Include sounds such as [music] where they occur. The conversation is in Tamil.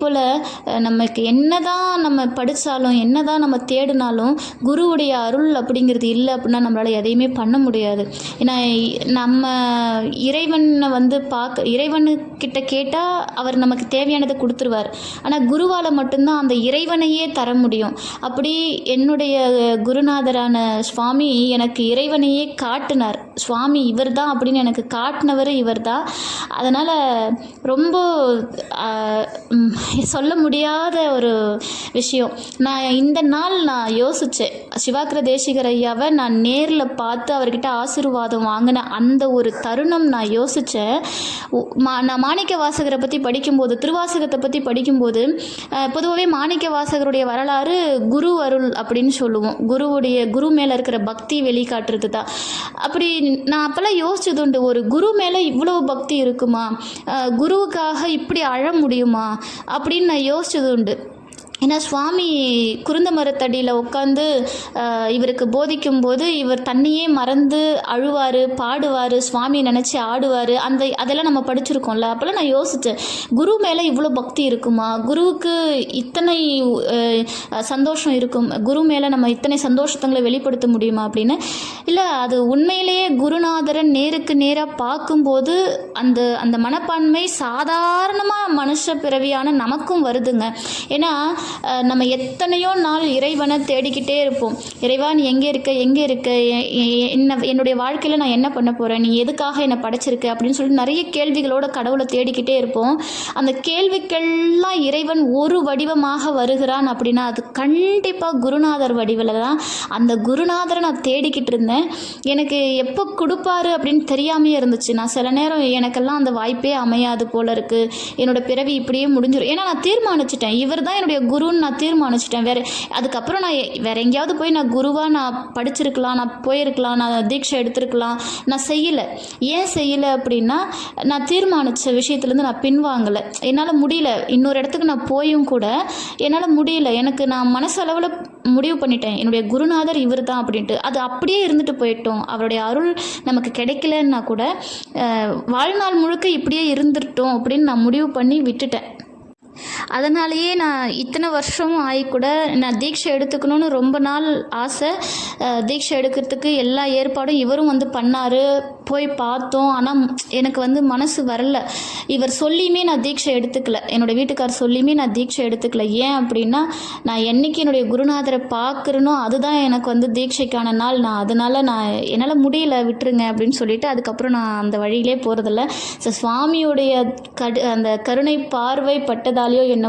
போல் நமக்கு என்னதான் நம்ம படித்தாலும் என்னதான் நம்ம தேடினாலும் குருவுடைய அருள் அப்படிங்கிறது இல்லை அப்படின்னா நம்மளால் எதையுமே பண்ண முடியாது. ஏன்னா நம்ம இறைவனை வந்து பார்க்க இறைவனுக்கிட்ட கேட்டால் அவர் நமக்கு தேவையானதை கொடுத்துருவார். ஆனால் குருவால் மட்டும்தான் அந்த இறைவனையே தர முடியும். அப்படி என்னுடைய குருநாதரான சுவாமி எனக்கு இறைவனையே காட்டினார். சுவாமி இவர் தான் அப்படின்னு எனக்கு காட்டினவர் இவர்தான். அதனால் ரொம்ப [laughs] சொல்ல முடியாத ஒரு விஷயம். நான் இந்த நாள் நான் யோசித்தேன் சிவாக்கிர தேசிகர் ஐயாவை நான் நேரில் பார்த்து அவர்கிட்ட ஆசீர்வாதம் வாங்கின அந்த ஒரு தருணம் நான் யோசித்தேன் நான் மாணிக்க வாசகரை பற்றி படிக்கும்போது திருவாசகத்தை பற்றி படிக்கும்போது பொதுவாகவே மாணிக்க வாசகருடைய வரலாறு குரு அருள் அப்படின்னு சொல்லுவோம். குருவுடைய குரு மேலே இருக்கிற பக்தி வெளிக்காட்டுறது தான். அப்படி நான் அப்போல்லாம் யோசிச்சது உண்டு ஒரு குரு மேலே இவ்வளோ பக்தி இருக்குமா? குருவுக்காக இப்படி அழ முடியுமா? அப்படின்னு நான் யோசிச்சது உண்டு. ஏன்னா சுவாமி குருந்த மரத்தடியில் உட்காந்து இவருக்கு போதிக்கும்போது இவர் தன்னையே மறந்து அழுவார் பாடுவார் சுவாமியை நினச்சி ஆடுவார். அந்த அதெல்லாம் நம்ம படிச்சிருக்கோம்ல. அப்போல்லாம் நான் யோசித்தேன் குரு மேலே இவ்வளோ பக்தி இருக்குமா? குருவுக்கு இத்தனை சந்தோஷம் இருக்கும்? குரு மேலே நம்ம இத்தனை சந்தோஷத்தங்களை வெளிப்படுத்த முடியுமா அப்படின்னு? இல்லை அது உண்மையிலேயே குருநாதரன் நேருக்கு நேராக பார்க்கும்போது அந்த அந்த மனப்பான்மை சாதாரணமாக மனுஷ பிறவியான நமக்கும் வருதுங்க. ஏன்னா நம்ம எத்தனையோ நாள் இறைவனை தேடிக்கிட்டே இருப்போம். இறைவா நீ எங்கே இருக்க? எங்கே இருக்க? என்ன என்னுடைய வாழ்க்கையில் நான் என்ன பண்ண போகிறேன் நீ எதுக்காக என்னை படைச்சிருக்க? அப்படின்னு சொல்லிட்டு நிறைய கேள்விகளோட கடவுளை தேடிக்கிட்டே இருப்போம். அந்த கேள்விக்கெல்லாம் இறைவன் ஒரு வடிவமாக வருகிறான் அப்படின்னா அது கண்டிப்பாக குருநாதர் வடிவில் தான். அந்த குருநாதரை நான் தேடிக்கிட்டு இருந்தேன். எனக்கு எப்போ கொடுப்பாரு அப்படின்னு தெரியாமையே இருந்துச்சு. நான் சில நேரம் எனக்கெல்லாம் அந்த வாய்ப்பே அமையாது போல இருக்குது என்னோட பிறவி இப்படியே முடிஞ்சிடும் ஏன்னா நான் தீர்மானிச்சிட்டேன். இவர் தான் என்னுடைய குருன்னு நான் தீர்மானிச்சிட்டேன். வேற அதுக்கப்புறம் நான் எ- எங்கேயாவது போய் நான் குருவாக நான் படிச்சிருக்கலாம் நான் போயிருக்கலாம் நான் தீட்சை எடுத்திருக்கலாம். நான் செய்யலை. ஏன் செய்யலை அப்படின்னா நான் தீர்மானித்த விஷயத்துலேருந்து நான் பின்வாங்கலை. என்னால் முடியல. இன்னொரு இடத்துக்கு நான் போயும் கூட என்னால் முடியல. எனக்கு நான் மனசளவில் முடிவு பண்ணிட்டேன். என்னுடைய குருநாதர் இவர் தான் அப்படின்ட்டு. அது அப்படியே இருந்துட்டு போயிட்டோம். அவருடைய அருள் நமக்கு கிடைக்கலன்னா கூட வாழ்நாள் முழுக்க இப்படியே இருந்துட்டோம் அப்படின்னு நான் முடிவு பண்ணி விட்டுட்டேன். அதனாலேயே நான் இத்தனை வருஷமும் ஆகி கூட நான் தீட்சை எடுத்துக்கணும்னு ரொம்ப நாள் ஆசை. தீட்சை எடுக்கிறதுக்கு எல்லா ஏற்பாடும் இவரும் வந்து பண்ணார். போய் பார்த்தோம். ஆனால் எனக்கு வந்து மனசு வரல. இவர் சொல்லியுமே நான் தீட்சை எடுத்துக்கல. என்னோட வீட்டுக்கார் சொல்லியுமே நான் தீட்சை எடுத்துக்கல. ஏன் அப்படின்னா நான் என்னைக்கு என்னுடைய குருநாதரை பார்க்குறனோ அதுதான் எனக்கு வந்து தீட்சைக்கான நாள். நான் அதனால் நான் என்னால் முடியல விட்டுருங்க அப்படின்னு சொல்லிட்டு அதுக்கப்புறம் நான் அந்த வழியிலே போகிறதில்ல ஸோ சுவாமியுடைய கடு அந்த கருணை பார்வை பட்டதாலேயோ என்னவோ